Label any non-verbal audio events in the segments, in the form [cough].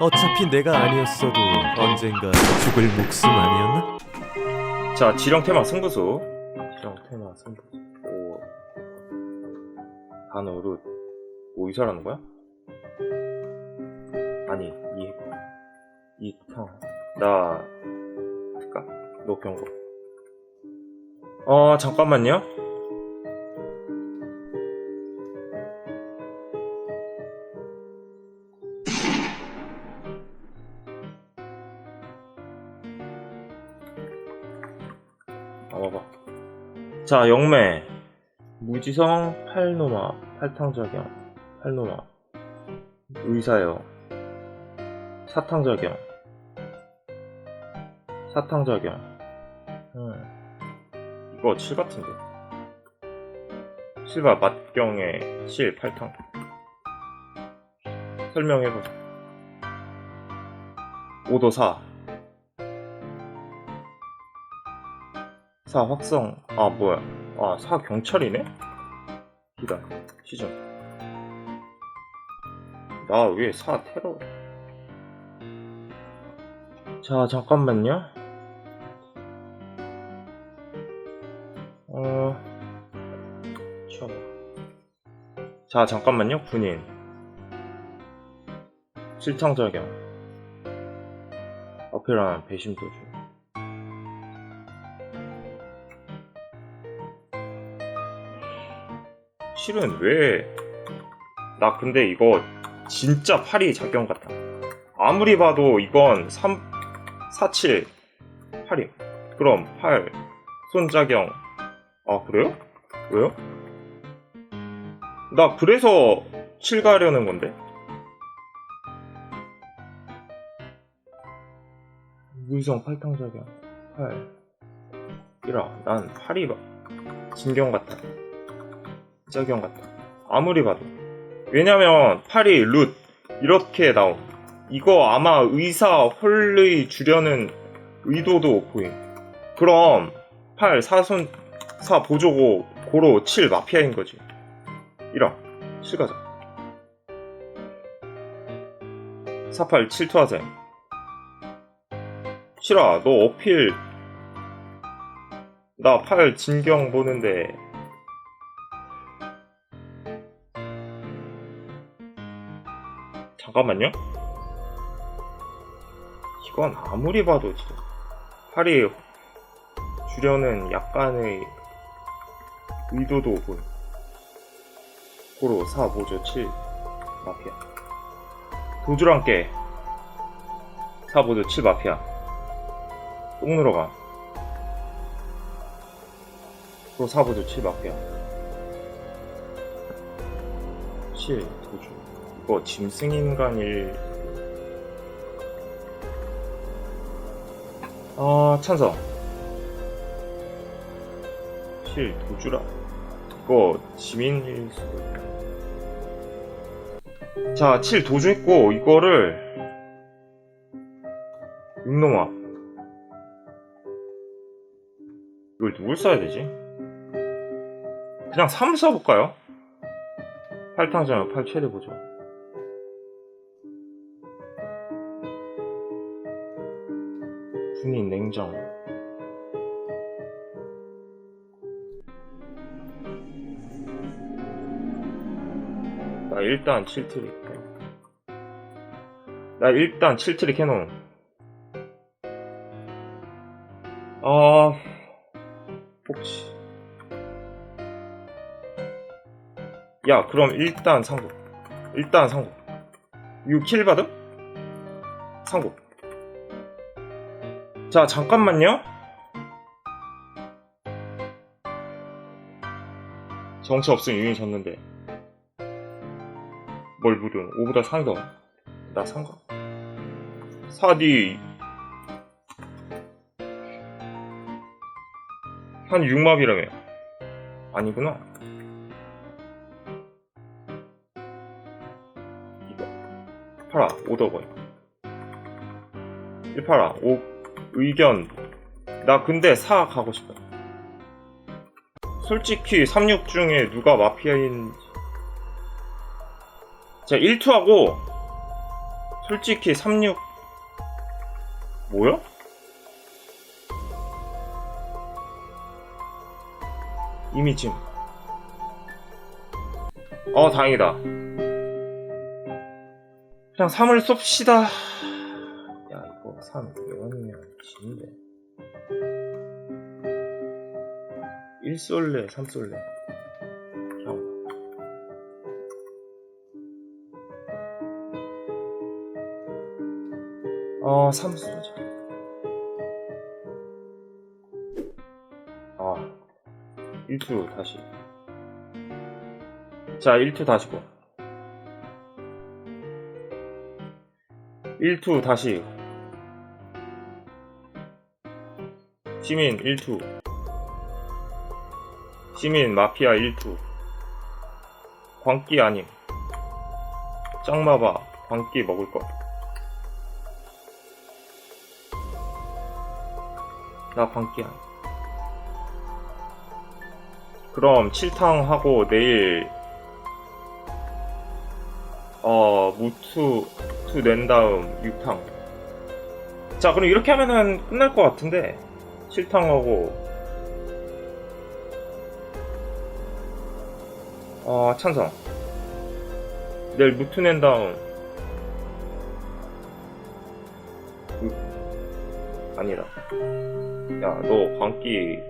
어차피 내가 아니었어도 언젠가 죽을 목숨 아니었나? 자, 지령 테마 승부수. 지령 테마 승부수. 오. 단어로 오 이사라는 거야? 아니, 이, 이, 탕. 나, 할까? 너 경고. 어, 잠깐만요. 봐봐봐. 자, 영매. 무지성 팔노마, 팔탕작용, 팔노마. 의사요. 사탕작용. 사탕작용. 음. 이거 7 같은데. 7과 맞경의 7, 팔탕. 설명해보자. 5도 4. 4 확성. 아 뭐야. 아4 경찰이네? 기다. 시즌 나왜4 테러. 자 잠깐만요. 어... 쳐. 자 잠깐만요 군인. 실창작용 어필한 배심 도주 실은 왜, 나 근데 이거 진짜 팔이 작경 같다. 아무리 봐도 이건 3, 4, 7, 8이. 그럼 8, 손작경. 아, 그래요? 왜요? 나 그래서 7 가려는 건데? 무의성 팔탕작경. 8. 이라, 난 8이 진경 같 아. 작용 같다. 아무리 봐도. 왜냐면 팔이 룻 이렇게 나옴. 이거 아마 의사 홀의 주려는 의도도 보임. 그럼 팔 사손 사 보조고 고로 7 마피아인 거지. 이라 7 가자. 48 7 투하세. 싫어 너 어필 나팔 진경 보는데 잠깐만요. 이건 아무리 봐도 지금 팔이 주려는 약간의 의도도 보여. 고로 4, 보조 7 마피아. 도주랑 깨. 4, 보조 7 마피아. 똥 늘어가. 고로 4, 보조 7 마피아. 7, 도주. 이거 짐승인간일. 아 찬성. 7 도주라. 이거 지민일 수도 있다 자7 도주했고 이거를 육놈아 이걸 누굴 써야 되지? 그냥 3 써볼까요? 8탕장 8 최대 보죠 냉정. 나 일단 7트릭 나 일단 7트릭 해놓음. 아 복지. 야 그럼 일단 상국. 일단 상국. 6킬 받음? 상국 자, 잠깐만요. 정치 없으면 유인이 졌는데. 뭘 부른? 5보다 상더. 나 상가? 사디. 한 6맙이라며. 아니구나. 이거. 팔아, 오더거이. 1 팔아, 5. 의견 나 근데 4 가고 싶어 솔직히 36 중에 누가 마피아인지 자 1투하고 솔직히 36 뭐야? 이미 짐. 어 다행이다. 그냥 3을 쏩시다. 야 이거 3 0원이면 진데. 1 쏠래 3 쏠래. 그냥 어, 3 쏘자. 아, 1투 다시. 자, 1투 다시 고. 1투 다시. 시민 1투. 시민 마피아 1투. 광기 아님. 짱마바 광기 먹을 거. 나 광기야. 그럼 7탕 하고 내일 어 무투 투 낸 다음 6탕. 자 그럼 이렇게 하면은 끝날 것 같은데 7탕 하고 어 찬성. 내일 무투 낸 다음 육- 아니라 야, 너 광기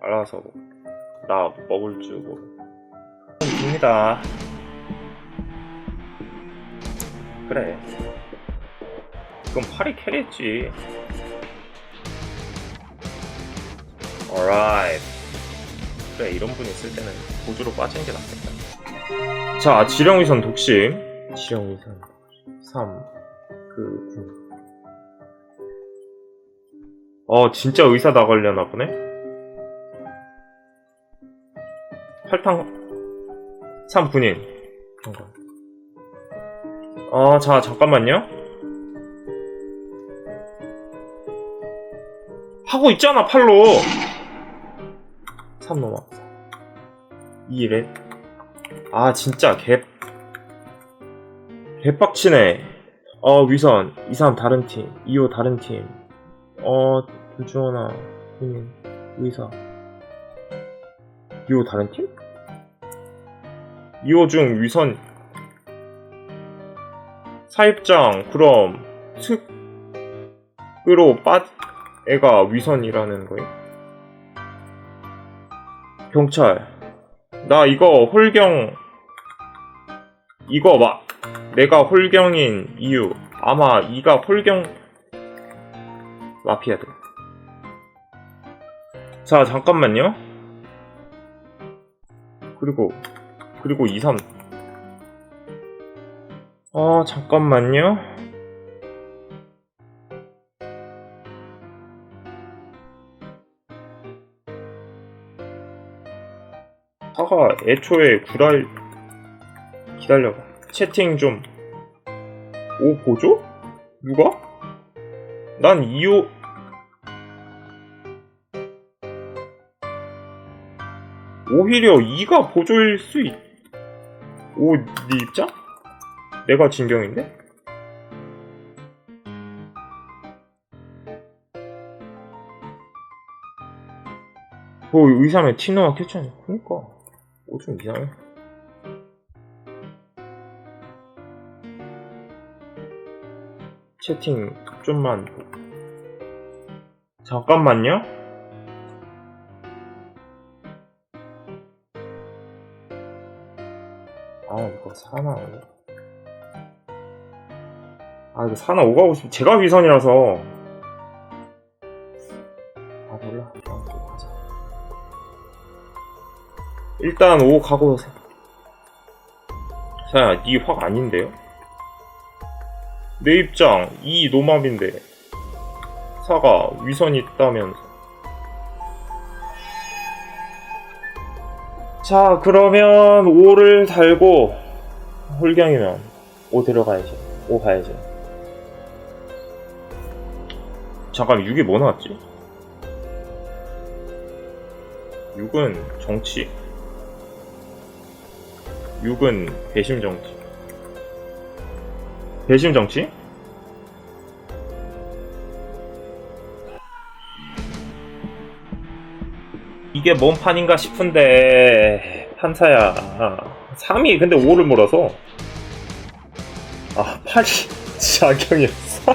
알아서 나 먹을 줄 모르. 됩니다. 그래. 그럼 팔이 캐리했지. Alright. 그래, 이런 분 있을 때는 보조로 빠지는 게 낫겠다. 자, 지령위선 독심. 지령위선 3. 그, 9. 어, 진짜 의사 나가려나 보네? 팔탕, 3분인. 아, 자, 잠깐만요. 하고 있잖아, 팔로! 3 넘어. 2래. 아, 진짜, 개, 개빡치네. 어, 위선. 2, 3 다른 팀. 2, 5 다른 팀. 어, 둘중 하나. 본인, 의사. 2호 다른 팀? 2호 중 위선. 사입장, 그럼, 특으로 빠, 애가 위선이라는 거예요? 경찰. 나 이거 홀경, 이거 막, 내가 홀경인 이유. 아마 이가 홀경, 마피아들. 자, 잠깐만요. 그리고, 그리고 2, 3. 어, 잠깐만요. 사가 애초에 구랄 기다려봐. 채팅 좀. 오 보조? 누가? 난 2호 오히려 2가 보조일 수 있... 오, 네 입장? 내가 진경인데? 뭐 의사면 티노와 켰잖아. 그니까. 오, 좀 이상해. 채팅 좀만. 잠깐만요. 아 이거 사나 오. 아 이거 사나 오가고 싶 제가 위선이라서 일단 5 가고 자야 니 확 아닌데요? 내 입장 2 노맙인데 사가 위선이 있다면서 자, 그러면 5를 달고 홀경이면 5 들어가야지. 5 가야지. 잠깐 6이 뭐 나왔지? 6은 정치. 6은 배심 정치. 배심 정치? 이게 뭔 판인가 싶은데 판사야 3이 근데 5를 몰아서. 아 8이 자경이었어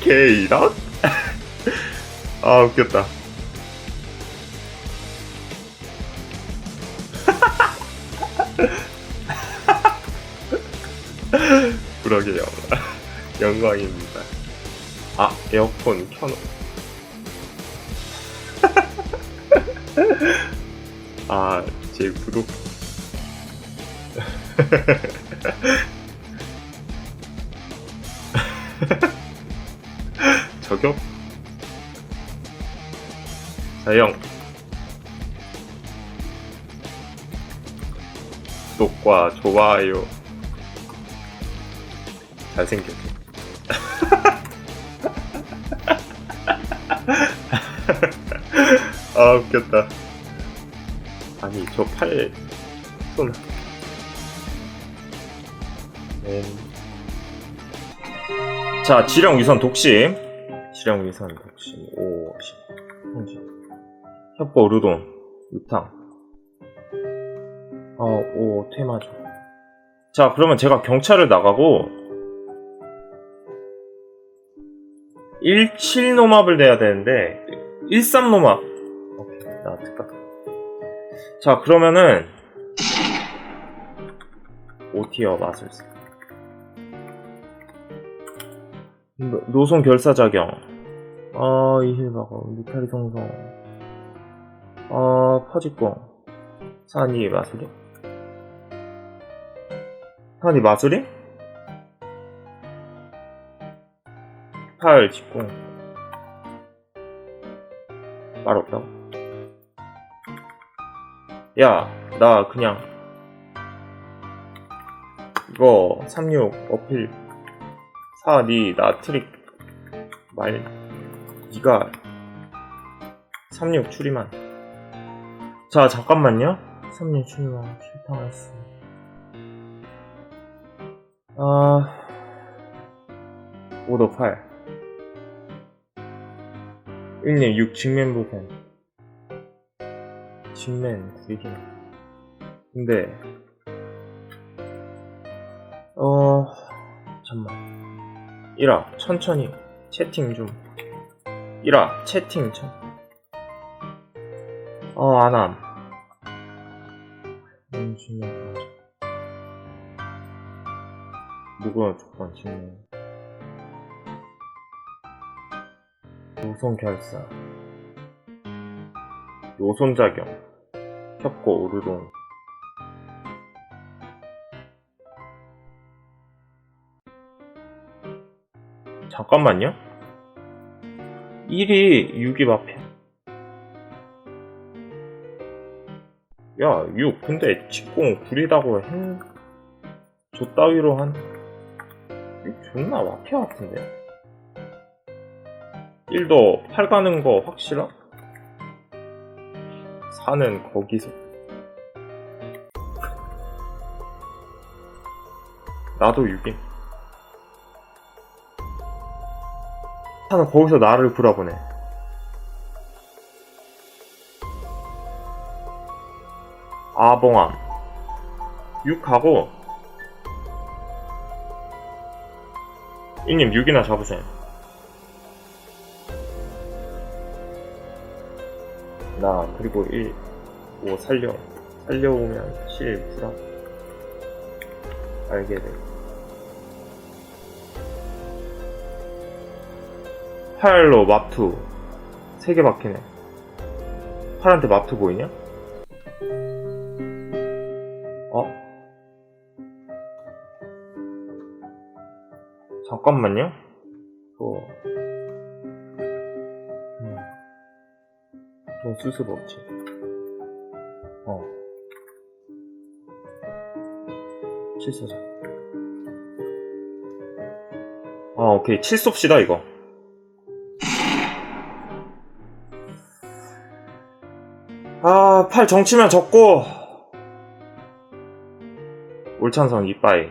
개이다? 아 웃겼다 그러게요 [laughs] 영광입니다 아 에어컨 켜놓 [laughs] 아, 제 구독. [laughs] 저격? 자영. 구독과 좋아요. 잘생겼네. [laughs] 아, 웃겼다. 아니 저 팔 손. 네. 자 지령 위선 독심. 지령 위선 독심 5 10 30 협보 루돈 유탕. 어5 테마죠. 자 그러면 제가 경찰을 나가고 17 노맙을 내야 되는데 13 노맙. 나 특가. 자 그러면은 5티어 마술사 노- 노송 결사작용 아 이힐바가 무탈이 성성 아 파직공 산이 마술이 산이 마술이? 8 직공 말 없다고? 야, 나 그냥 이거 36 어필 4 니 나 트릭 말 니가 36 추리만. 자 잠깐만요. 36 추리만 실탕했어 아 오더 8 1님 6 직면 보센 직맨 구리긴 근데 어 잠만. 이라 천천히 채팅 좀. 이라 채팅 좀어 안함. 음 중요한 거 누가 조건 직맨 노선 결사 노손작용 협고 오르동 잠깐만요 1이 6이 앞에 야, 6. 근데 직공 구리다고 했, 저 따위로 한, 6 존나 마피아 같은데? 1도 8 가는 거 확실함? 4는 거기서. 나도 6임. 4는 거기서 나를 불어보네. 아봉암. 6하고, 1님 6이나 잡으세요. 그리고 1, 5 살려 살려오면 7 불합 알게 돼 8로 맙투 3개 박히네 8한테 맙투 보이냐? 어? 잠깐만요 그 돈쓸 수가 없지. 어. 칠소자. 아, 오케이. 칠 쏩시다, 이거. 아, 팔 정치면 적고. 올찬성 이빠이.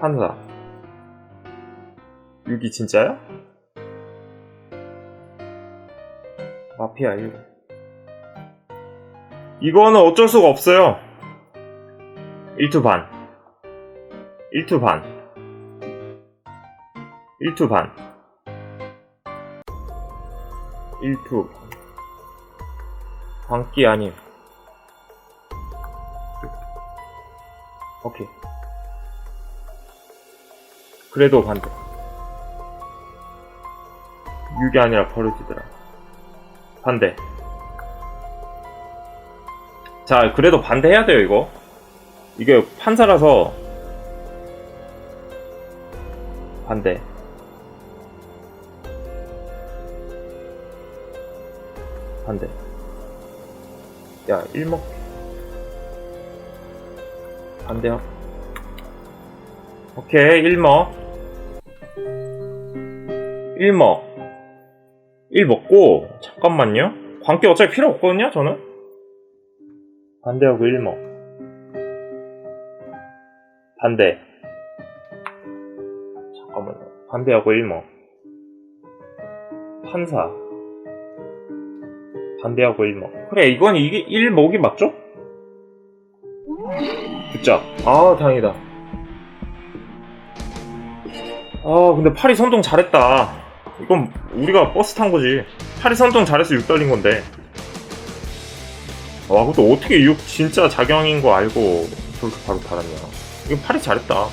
판사. 6이 진짜야? 마피아 1. 이거는 어쩔 수가 없어요. 1투 반. 1투 반. 1투 반. 1투 반. 반기 아님. 오케이. 그래도 반대. 6이 아니라 버려지더라. 반대. 자, 그래도 반대해야 돼요, 이거. 이게 판사라서. 반대. 반대. 야, 1먹. 반대요. 오케이, 1먹. 1먹. 1 먹고, 잠깐만요. 관계 어차피 필요 없거든요, 저는? 반대하고 1먹. 반대. 잠깐만요. 반대하고 1먹. 판사. 반대하고 1먹. 그래, 이건 이게 1먹이 맞죠? 굿잡. 아, 다행이다. 아, 근데 파리 선동 잘했다. 이건 우리가 버스 탄 거지. 파리 선동 잘해서 6 달린 건데. 와, 그것도 어떻게 6 진짜 작용인 거 알고 저렇게 바로 달았냐. 이거 파리 잘했다.